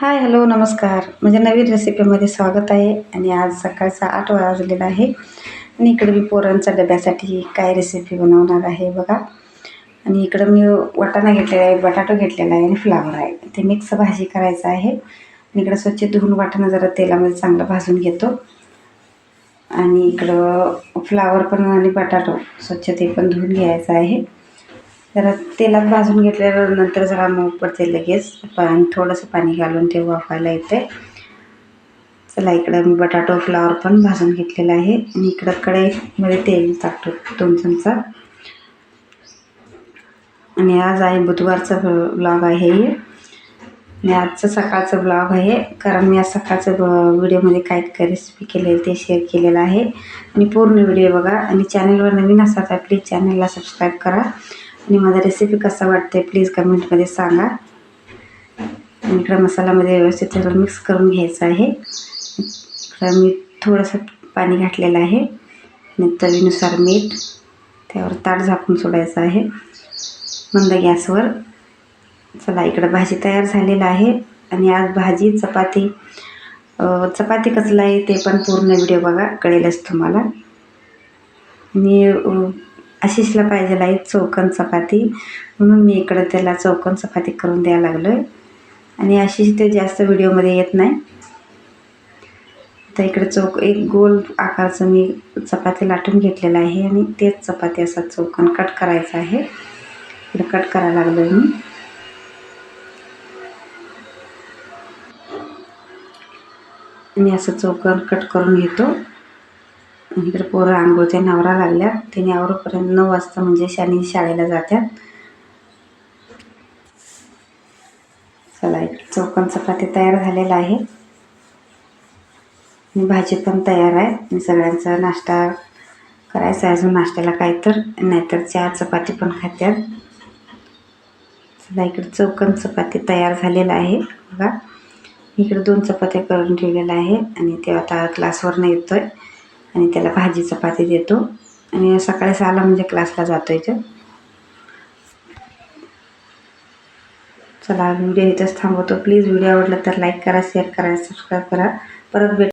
Hi hello नमस्कार. म्हणजे नवीन रेसिपीमध्ये स्वागत आहे. आणि आज सकाळचा आठ वाजलेला आहे. आणि इकडे मी पोरांच्या डब्यासाठी काय रेसिपी बनवणार आहे बघा. आणि इकडं मी वाटाणा घेतलेला आहे बटाटो घेतलेला आहे आणि फ्लावर आहे. ते मिक्स भाजी करायचं आहे. आणि इकडं स्वच्छ धुवून वाटाणा जरा तेलामध्ये चांगलं भाजून घेतो. आणि इकडं फ्लावर पण आणि बटाटो स्वच्छ ते पण धुवून घ्यायचं आहे. जरा तेलात भाजून घेतल्यानंतर जरा मऊ पडते लगेच. आणि थोडंसं पाणी घालून ते वाफायला येते चला इकडं मी बटाटो फ्लावर पण भाजून घेतलेला आहे. आणि इकडं कढईमध्ये तेल टाकतो दोन चमचा. आणि आज आहे बुधवारचा ब्लॉग आहे हे. आणि आजचं सकाळचं ब्लॉग आहे. कारण मी आज सकाळचं व्हिडिओमध्ये काय काय रेसिपी केलेली ते शेअर केलेलं आहे. आणि पूर्ण व्हिडिओ बघा. आणि चॅनलवर नवीन असाल तर प्लीज चॅनलला सबस्क्राईब करा. आणि माझा रेसिपी कसा वाटते प्लीज कमेंटमध्ये सांगा. इकडं मसालामध्ये व्यवस्थित सगळं मिक्स करून घ्यायचं आहे. इकडं मी थोडंसं पाणी घातलेलं आहे. आणि चवीनुसार मीठ त्यावर ताट झाकून सोडायचं आहे. मंद गॅसवर. चला इकडं भाजी तयार झालेलं आहे. आणि आज भाजी चपाती. चपाती कसलं आहे ते पण पूर्ण व्हिडिओ बघा कळेलच तुम्हाला. आणि आशिषला पाहिजे आहे चौकन चपाती. म्हणून मी इकडं त्याला चौकन चपाती करून द्यायला लागलो आहे आणि आशिष ते जास्त व्हिडिओमध्ये येत नाही. तर इकडे चौक एक गोल आकारचं मी चपाती लाटून घेतलेलं आहे आणि तेच चपाती असा चौकन कट करायचं आहे. इकडे कट करायला लागलो आहे मी आणि असं चौकन कट करून घेतो. इकडे पोरं आंघोळच्या नवरा लागल्या. त्याने आवरपर्यंत नऊ वाजता म्हणजे शनी शाळेला जात्यात. चला एक चौकन चपाती तयार झालेला आहे. आणि भाजी पण तयार आहे. सगळ्यांचा नाश्ता करायचा आहे अजून नाश्त्याला काय तर. नाहीतर चार चपाती पण खात्यात. चला इकडे चौकन चपाती तयार झालेला आहे. बघा इकडे दोन चपात्या करून ठेवलेल्या आहे. आणि ते आता क्लासवरनं येतो आहे आणि त्याला भाजी चपाती देतो. आणि सकाळी सहाला म्हणजे क्लासला जातो इथं. चला व्हिडिओ इथंच थांबवतो. प्लीज व्हिडिओ आवडला तर लाईक करा शेअर करा सबस्क्राईब करा. परत भेट